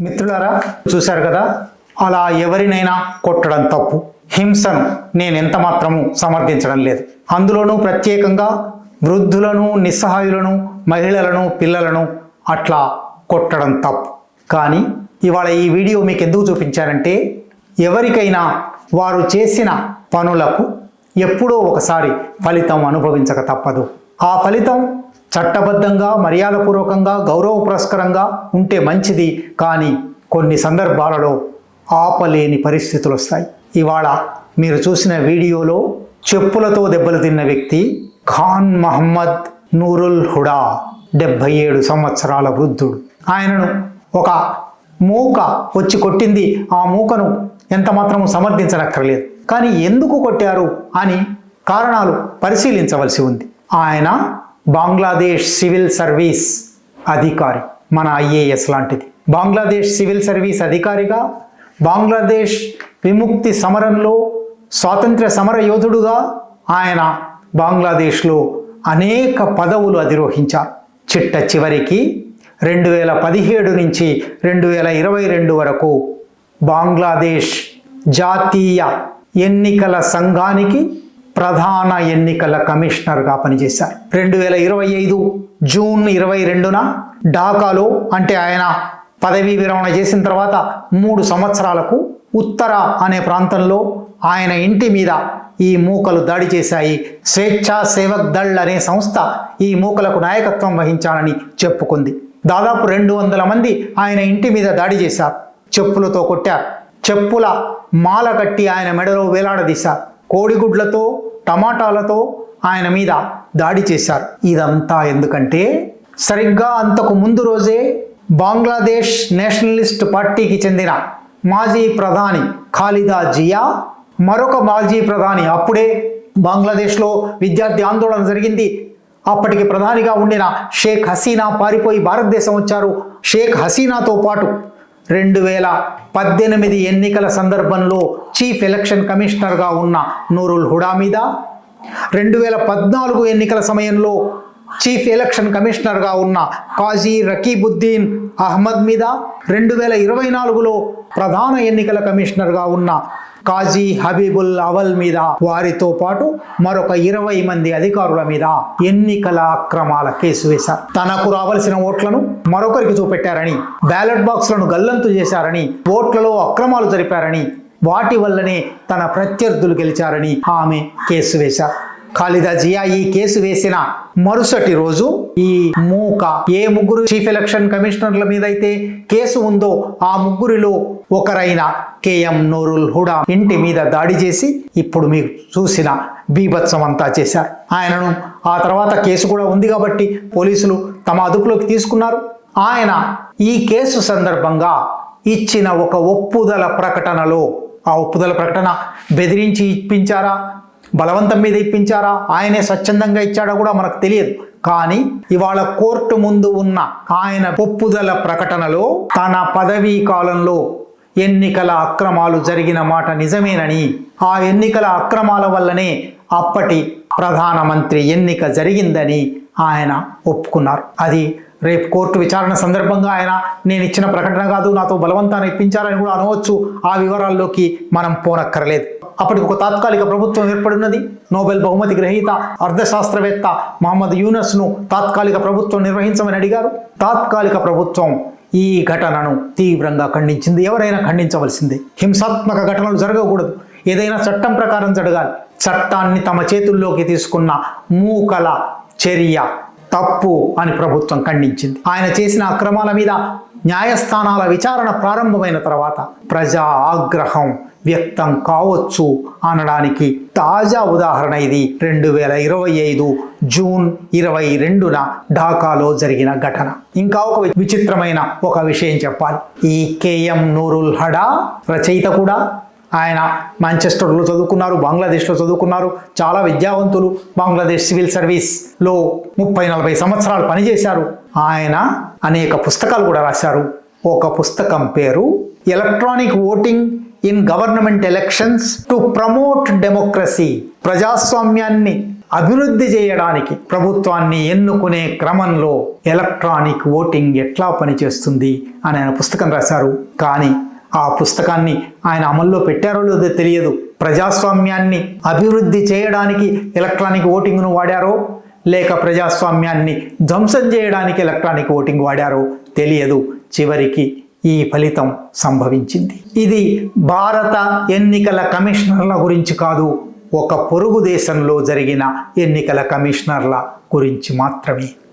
మిత్రులారా చూశారు కదా? అలా ఎవరినైనా కొట్టడం తప్పు. హింసను నేను ఎంత మాత్రము సమర్థించడం లేదు. అందులోనూ ప్రత్యేకంగా వృద్ధులను నిస్సహాయులను మహిళలను పిల్లలను అట్లా కొట్టడం తప్పు. కానీ ఇవాళ ఈ వీడియో మీకు ఎందుకు చూపించారంటే ఎవరికైనా వారు చేసిన పనులకు ఎప్పుడో ఒకసారి ఫలితం అనుభవించక తప్పదు. ఆ ఫలితం చట్టబద్ధంగా మర్యాదపూర్వకంగా గౌరవపురస్కరంగా ఉంటే మంచిది. కానీ కొన్ని సందర్భాలలో ఆపలేని పరిస్థితులు వస్తాయి. ఇవాళ మీరు చూసిన వీడియోలో చెప్పులతో దెబ్బలు తిన్న వ్యక్తి ఖాన్ మహమ్మద్ నూరుల్ హుడా డెబ్భై ఏడు సంవత్సరాల వృద్ధుడు. ఆయనను ఒక మూక వచ్చి కొట్టింది. ఆ మూకను ఎంత మాత్రము సమర్థించనక్కర్లేదు. కానీ ఎందుకు కొట్టారు అని కారణాలు పరిశీలించవలసి ఉంది. ఆయన బంగ్లాదేశ్ సివిల్ సర్వీస్ అధికారి మన ఐఏఎస్ లాంటిది. బంగ్లాదేశ్ సివిల్ సర్వీస్ అధికారిగా బంగ్లాదేశ్ విముక్తి సమరంలో స్వాతంత్ర్య సమర యోధుడుగా ఆయన బంగ్లాదేశ్లో అనేక పదవులు అధిరోహించారు. చిట్ట చివరికి రెండు వేల పదిహేడు నుంచి రెండు వేల ఇరవై రెండు వరకు బంగ్లాదేశ్ జాతీయ ఎన్నికల సంఘానికి ప్రధాన ఎన్నికల కమిషనర్గా పనిచేశారు. రెండు వేల ఇరవై ఐదు జూన్ ఇరవై రెండున ఢాకాలో అంటే ఆయన పదవీ విరమణ చేసిన తర్వాత మూడు సంవత్సరాలకు ఉత్తర అనే ప్రాంతంలో ఆయన ఇంటి మీద ఈ మూకలు దాడి చేశాయి. స్వేచ్ఛా సేవక్ దళ్ అనే సంస్థ ఈ మూకలకు నాయకత్వం వహించాలని చెప్పుకుంది. దాదాపు రెండు వందల మంది ఆయన ఇంటి మీద దాడి చేశారు. చెప్పులతో కొట్టారు. చెప్పుల మాల కట్టి ఆయన మెడలో వేలాడదీశారు కోడిగుడ్లతో టమాటాలతో ఆయన మీద దాడి చేశారు. ఇదంతా ఎందుకంటే సరిగ్గా అంతకు ముందు రోజే బంగ్లాదేశ్ నేషనలిస్ట్ పార్టీకి చెందిన మాజీ ప్రధాని ఖాలిదా జియా మరొక మాజీ ప్రధాని అప్పుడే బంగ్లాదేశ్లో విద్యార్థి ఆందోళన జరిగింది. అప్పటికి ప్రధానిగా ఉండిన షేక్ హసీనా పారిపోయి భారతదేశం వచ్చారు. షేక్ హసీనాతో పాటు రెండు వేల పద్దెనిమిది ఎన్నికల సందర్భంలో చీఫ్ ఎలక్షన్ కమిషనర్గా ఉన్న నూరుల్ హుడా మీద రెండు వేల పద్నాలుగు ఎన్నికల సమయంలో చీఫ్ ఎలక్షన్ కమిషనర్గా ఉన్న కాజీ రకీబుద్దీన్ అహ్మద్ మీద రెండు వేల ఇరవై నాలుగులో ప్రధాన ఎన్నికల కమిషనర్గా ఉన్న కాజీ హబీబుల్ అవల్ మీద వారితో పాటు మరొక ఇరవై మంది అధికారుల మీద ఎన్నికల అక్రమాల కేసు వేశారు. తనకు రావలసిన ఓట్లను మరొకరికి చూపెట్టారని బ్యాలెట్ బాక్స్లను గల్లంతు చేశారని ఓట్లలో అక్రమాలు జరిపారని వాటి వల్లనే తన ప్రత్యర్థులు గెలిచారని ఆమె కేసు వేశారు. ఖాలిదా జియా ఈ కేసు వేసిన మరుసటి రోజు ఈ మూక ఏ ముగ్గురు చీఫ్ ఎలక్షన్ కమిషనర్ల మీద అయితే కేసు ఉందో ఆ ముగ్గురిలో ఒకరైన కేఎం నూరుల్ హుడా ఇంటి మీద దాడి చేసి ఇప్పుడు మీరు చూసిన బీభత్సం అంతా చేశారు. ఆయనను ఆ తర్వాత కేసు కూడా ఉంది కాబట్టి పోలీసులు తమ అదుపులోకి తీసుకున్నారు. ఆయన ఈ కేసు సందర్భంగా ఇచ్చిన ఒక ఒప్పుదల ప్రకటనలో ఆ ఒప్పుదల ప్రకటన బెదిరించి ఇప్పించారా? బలవంతం మీద ఇప్పించారా? ఆయనే స్వచ్ఛందంగా ఇచ్చాడో కూడా మనకు తెలియదు. కానీ ఇవాళ కోర్టు ముందు ఉన్న ఆయన ఒప్పుదల ప్రకటనలో తన పదవీ కాలంలో ఎన్నికల అక్రమాలు జరిగిన మాట నిజమేనని ఆ ఎన్నికల అక్రమాల వల్లనే అప్పటి ప్రధానమంత్రి ఎన్నిక జరిగిందని ఆయన ఒప్పుకున్నారు. అది రేపు కోర్టు విచారణ సందర్భంగా ఆయన నేను ఇచ్చిన ప్రకటన కాదు నాతో బలవంతాన్ని ఇప్పించాలని కూడా అనవచ్చు. ఆ వివరాల్లోకి మనం పోనక్కర్లేదు. అప్పటికి ఒక తాత్కాలిక ప్రభుత్వం ఏర్పడినది. నోబెల్ బహుమతి గ్రహీత అర్థశాస్త్రవేత్త మహమ్మద్ యూనస్ను తాత్కాలిక ప్రభుత్వం నిర్వహించమని అడిగారు. తాత్కాలిక ప్రభుత్వం ఈ ఘటనను తీవ్రంగా ఖండించింది. ఎవరైనా ఖండించవలసిందే. హింసాత్మక ఘటనలు జరగకూడదు. ఏదైనా చట్టం ప్రకారం జరగాలి. చట్టాన్ని తమ చేతుల్లోకి తీసుకున్న మూకల చర్య తప్పు అని ప్రభుత్వం ఖండించింది. ఆయన చేసిన అక్రమాల మీద న్యాయస్థానాల విచారణ ప్రారంభమైన తర్వాత ప్రజా ఆగ్రహం వ్యక్తం కావచ్చు అనడానికి తాజా ఉదాహరణ ఇది. రెండు వేల ఇరవై ఐదు జూన్ ఇరవై రెండున ఢాకాలో జరిగిన ఘటన. ఇంకా ఒక విచిత్రమైన ఒక విషయం చెప్పాలి. ఈ కేఎం నూరుల్ హడా రచయిత కూడా. ఆయన మాంచెస్టర్లో చదువుకున్నారు బంగ్లాదేశ్లో చదువుకున్నారు. చాలా విద్యావంతులు. బంగ్లాదేశ్ సివిల్ సర్వీస్లో ముప్పై నలభై సంవత్సరాలు పనిచేశారు. ఆయన అనేక పుస్తకాలు కూడా రాశారు. ఒక పుస్తకం పేరు electronic voting in government elections to promote democracy ప్రజాస్వామ్యాన్ని అభివృద్ధి చేయడానికి ప్రభుత్వాన్ని ఎన్నుకునే క్రమంలో ఎలక్ట్రానిక్ ఓటింగ్ ఎట్లా పనిచేస్తుంది అని ఆయన పుస్తకం రాశారు. కానీ ఆ పుస్తకాన్ని ఆయన అమల్లో పెట్టారో లేదో తెలియదు. ప్రజాస్వామ్యాన్ని అభివృద్ధి చేయడానికి ఎలక్ట్రానిక్ ఓటింగ్ను వాడారో లేక ప్రజాస్వామ్యాన్ని ధ్వంసం చేయడానికి ఎలక్ట్రానిక్ ఓటింగ్ వాడారో తెలియదు. చివరికి ఈ ఫలితం సంభవించింది. ఇది భారత ఎన్నికల కమిషనర్ల గురించి కాదు ఒక పొరుగు దేశంలో జరిగిన ఎన్నికల కమిషనర్ల గురించి మాత్రమే.